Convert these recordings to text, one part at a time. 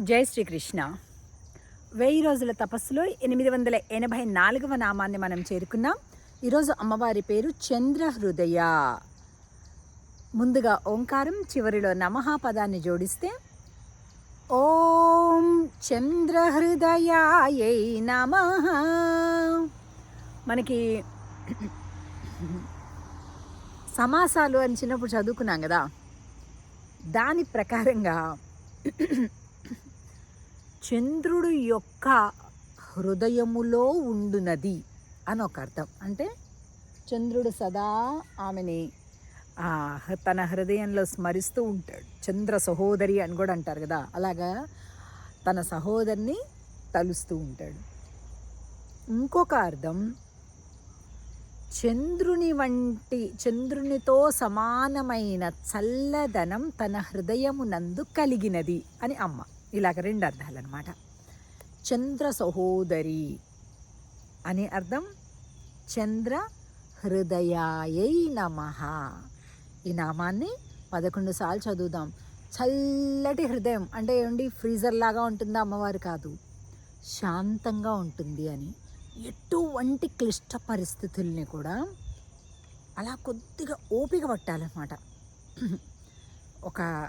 జై శ్రీకృష్ణ. వెయ్యి రోజుల తపస్సులో ఎనిమిది వందల ఎనభై నాలుగవ నామాన్ని మనం చేరుకున్నాం. ఈరోజు అమ్మవారి పేరు చంద్రహృదయ ముందుగా ఓంకారం చివరిలో నమః పదాన్ని జోడిస్తే ఓం చంద్రహృదయాయై నమ. మనకి సమాసాలు అని చిన్నప్పుడు చదువుకున్నాం కదా. దాని ప్రకారంగా చంద్రుడు యొక్క హృదయములో ఉండునది అని ఒక అర్థం అంటే చంద్రుడు సదా ఆమెని ఆ, తన హృదయంలో స్మరిస్తూ ఉంటాడు. చంద్ర సహోదరి అని కూడా అంటారు కదా. అలాగా తన సహోదరిని తలుస్తూ ఉంటాడు. ఇంకొక అర్థం చంద్రుని వంటి చంద్రునితో సమానమైన చల్లదనం తన హృదయమునందు కలిగినది అని అమ్మ. ఇలాగ రెండు అర్థాలన్నమాట. చంద్ర సహోదరి అని అర్థం చంద్ర హృదయాయై నమ. ఈ నామాన్ని పదకొండు సార్లు చదువుదాం. చల్లటి హృదయం అంటే ఏమండి? ఫ్రీజర్ లాగా ఉంటుందా అమ్మవారు కాదు. శాంతంగా ఉంటుంది అని. ఎటువంటి క్లిష్ట పరిస్థితుల్ని కూడా అలా కొద్దిగా ఓపిక పట్టాలన్నమాట. ఒక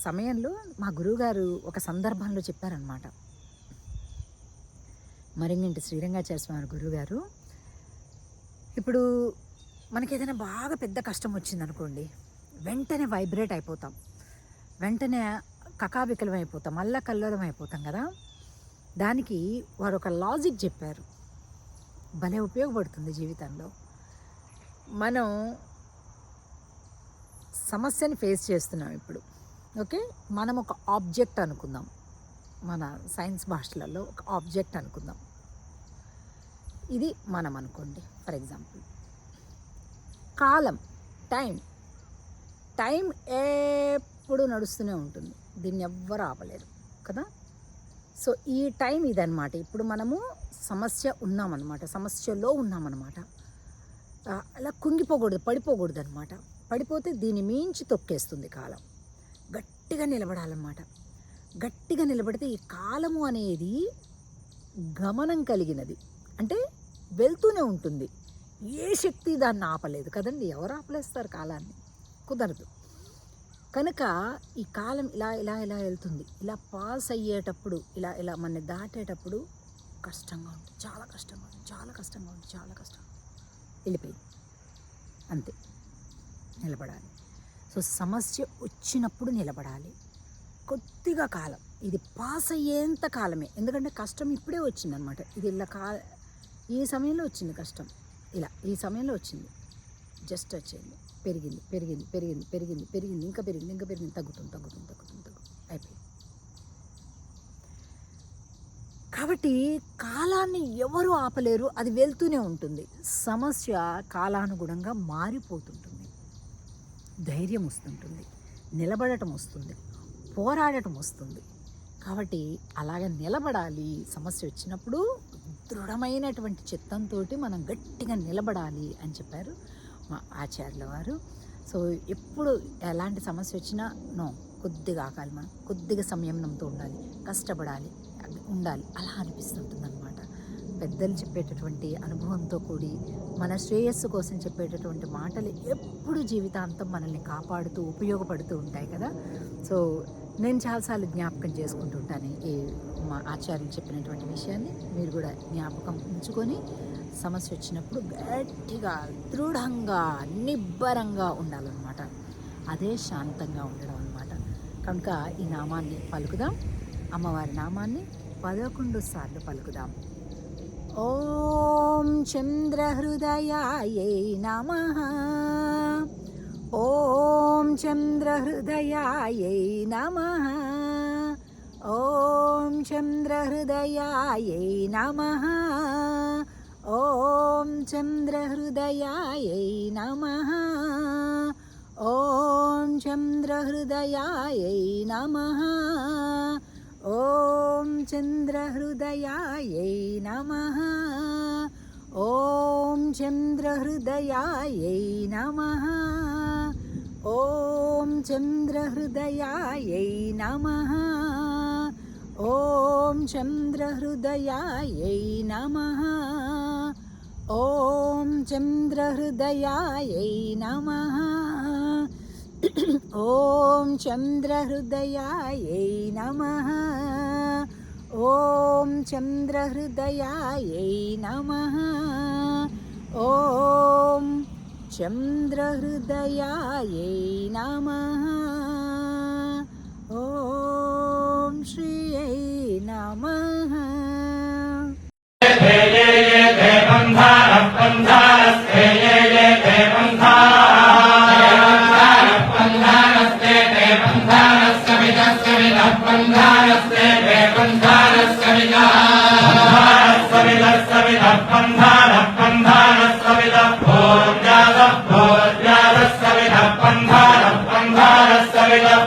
సమయంలో మా గురువుగారు ఒక సందర్భంలో చెప్పారనమాట మరింగింటి శ్రీరంగాచార్య స్వామి గురువుగారు ఇప్పుడు మనకి ఏదైనా బాగా పెద్ద కష్టం వచ్చిందనుకోండి వెంటనే వైబ్రేట్ అయిపోతాం. వెంటనే కకాబికలం అయిపోతాం అల్ల కల్లోలం అయిపోతాం కదా? దానికి వారు ఒక లాజిక్ చెప్పారు. భలే ఉపయోగపడుతుంది జీవితంలో. మనం సమస్యని ఫేస్ చేస్తున్నాం ఇప్పుడు. ఓకే? మనం ఒక ఆబ్జెక్ట్ అనుకుందాం. మన సైన్స్ భాషలలో ఒక ఆబ్జెక్ట్ అనుకుందాం. ఇది మనం అనుకోండి. For example. Column time. Time ఎప్పుడు నడుస్తూనే ఉంటుంది. దీన్ని ఎవ్వరు ఆపలేరు. కదా? సో ఈ టైం ఇదనమాట ఇప్పుడు మనము సమస్య ఉన్నామన్నమాట. సమస్యలో ఉన్నామన్నమాట. అలా కుంగిపోకూడదు పడిపోకూడదు అనమాట పడిపోతే దీని మించి తొక్కేస్తుంది కాలం. గట్టిగా నిలబడాలన్నమాట. గట్టిగా నిలబడితే ఈ కాలము అనేది గమనం కలిగినది. అంటే వెళ్తూనే ఉంటుంది. ఏ శక్తి దాన్ని ఆపలేదు కదండి. ఎవరు ఆపలేస్తారు కాలాన్ని? కుదరదు. కనుక ఈ కాలం ఇలా ఇలా ఇలా వెళ్తుంది. ఇలా పాస్ అయ్యేటప్పుడు ఇలా ఇలా మన దాటేటప్పుడు కష్టంగా ఉంటుంది. చాలా కష్టంగా ఉంటుంది. చాలా కష్టంగా ఉంటుంది. చాలా కష్టం వెళ్ళిపోయింది. అంతే. నిలబడాలి. సో సమస్య వచ్చినప్పుడు నిలబడాలి. కొద్దిగా కాలం. ఇది పాస్ అయ్యేంత కాలమే. ఎందుకంటే కష్టం ఇప్పుడే వచ్చిందనమాట. ఇది ఇలా కా ఈ సమయంలో వచ్చింది కష్టం. ఇలా ఈ సమయంలో వచ్చింది. జస్ట్ వచ్చింది పెరిగింది పెరిగింది పెరిగింది పెరిగింది పెరిగింది. ఇంకా పెరిగింది ఇంకా పెరిగింది. తగ్గుతుంది తగ్గుతుంది తగ్గుతుంది తగ్గుతుంది. అయిపోయింది. కాబట్టి కాలాన్ని ఎవరు ఆపలేరు. అది వెళ్తూనే ఉంటుంది. సమస్య కాలానుగుణంగా మారిపోతుంటుంది. ధైర్యం వస్తుంటుంది నిలబడటం వస్తుంది పోరాడటం వస్తుంది. కాబట్టి అలాగ నిలబడాలి. సమస్య వచ్చినప్పుడు దృఢమైనటువంటి చిత్తంతో మనం గట్టిగా నిలబడాలి అని చెప్పారు మా ఆచార్యుల వారు. సో ఎప్పుడు ఎలాంటి సమస్య వచ్చినా నో కొద్దిగా ఆకాలి మనం. కొద్దిగా సంయమనంతో ఉండాలి కష్టపడాలి ఉండాలి. అలా అనిపిస్తుంటుంది అనమాట పెద్దలు చెప్పేటటువంటి అనుభవంతో కూడి మన శ్రేయస్సు కోసం చెప్పేటటువంటి మాటలు ఎప్పుడు జీవితాంతం మనల్ని కాపాడుతూ ఉపయోగపడుతూ ఉంటాయి కదా. సో నేను చాలాసార్లు జ్ఞాపకం చేసుకుంటూ ఉంటాను ఈ మా ఆచార్యులు చెప్పినటువంటి విషయాన్ని. మీరు కూడా జ్ఞాపకం ఉంచుకొని సమస్య వచ్చినప్పుడు గట్టిగా దృఢంగా నిబ్బరంగా ఉండాలన్నమాట. అదే శాంతంగా ఉండడం అనమాట కనుక ఈ నామాన్ని పలుకుదాం. అమ్మవారి నామాన్ని పదకొండు సార్లు పలుకుదాం. ॐ चन्द्रहृदयायै नमः ॐ चन्द्रहृदयायै नमः ॐ चन्द्रहृदयायै नमः ॐ चन्द्रहृदयायै नमः ॐ चन्द्रहृदयायै नमः ॐ चन्द्रहृदयायै नमः ॐ चन्द्रहृदयायै नमः ॐ चन्द्रहृदयायै नमः ॐ चन्द्रहृदयायै नमः ॐ चन्द्रहृदयायै नमः ॐ चन्द्रहृदयायै नमः ॐ चन्द्रहृदयायै नमः ॐ चन्द्रहृदयायै नमः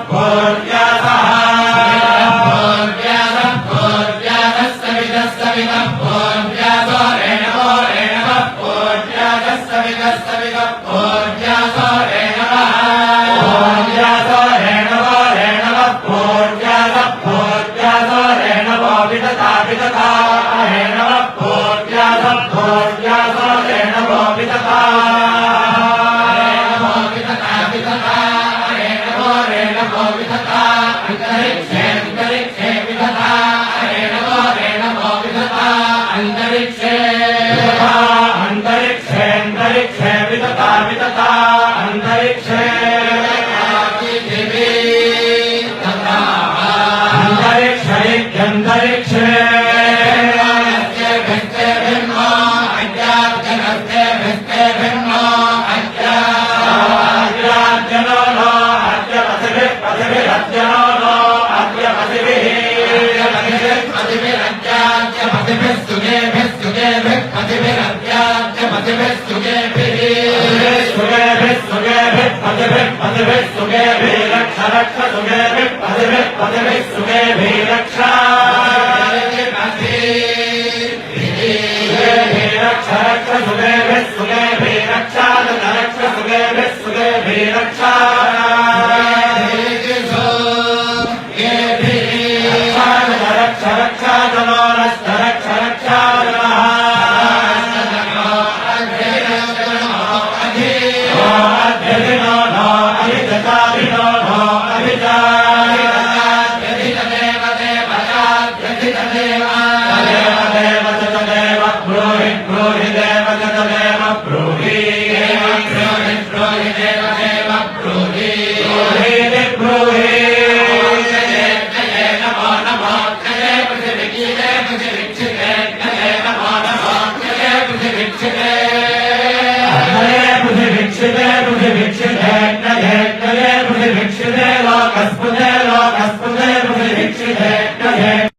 Bye. विधता अंतरिक्षे सुगेभिः पदभिः पदभिः सुगेभिः रक्ष रक्ष सुगेभिः पदभिः पदभिः सुगेभिः Thank you.